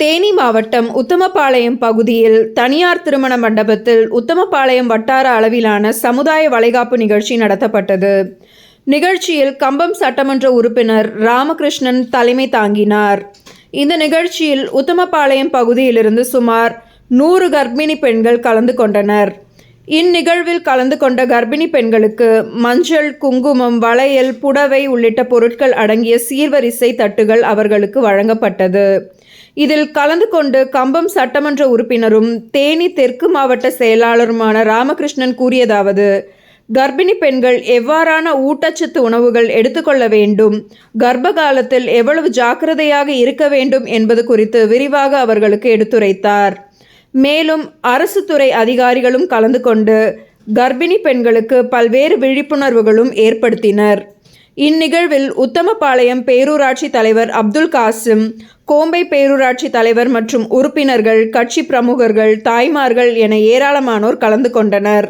தேனி மாவட்டம் உத்தமபாளையம் பகுதியில் தனியார் திருமண மண்டபத்தில் உத்தமபாளையம் வட்டார அளவிலான சமுதாய வளைகாப்பு நிகழ்ச்சி நடத்தப்பட்டது. நிகழ்ச்சியில் கம்பம் சட்டமன்ற உறுப்பினர் ராமகிருஷ்ணன் தலைமை தாங்கினார். இந்த நிகழ்ச்சியில் உத்தமபாளையம் பகுதியிலிருந்து சுமார் நூறு கர்ப்பிணி பெண்கள் கலந்து கொண்டனர். இந்நிகழ்வில் கலந்து கொண்ட கர்ப்பிணி பெண்களுக்கு மஞ்சள் குங்குமம் வளையல் புடவை உள்ளிட்ட பொருட்கள் அடங்கிய சீர்வரிசை தட்டுகள் அவர்களுக்கு வழங்கப்பட்டது. இதில் கலந்து கொண்டு கம்பம் சட்டமன்ற உறுப்பினரும் தேனி தெற்கு மாவட்ட செயலாளருமான ராமகிருஷ்ணன் கூறியதாவது கர்ப்பிணி பெண்கள் எவ்வாறான ஊட்டச்சத்து உணவுகள் எடுத்துக்கொள்ள வேண்டும் கர்ப்ப காலத்தில் எவ்வளவு ஜாக்கிரதையாக இருக்க வேண்டும் என்பது குறித்து விரிவாக அவர்களுக்கு எடுத்துரைத்தார். மேலும் அரசு துறை அதிகாரிகளும் கலந்து கொண்டு கர்ப்பிணி பெண்களுக்கு பல்வேறு விழிப்புணர்வுகளும் ஏற்படுத்தினர். இந்நிகழ்வில் உத்தமபாளையம் பேரூராட்சி தலைவர் அப்துல் காசிம் கோம்பை பேரூராட்சி தலைவர் மற்றும் உறுப்பினர்கள் கட்சி பிரமுகர்கள் தாய்மார்கள் என ஏராளமானோர் கலந்து கொண்டனர்.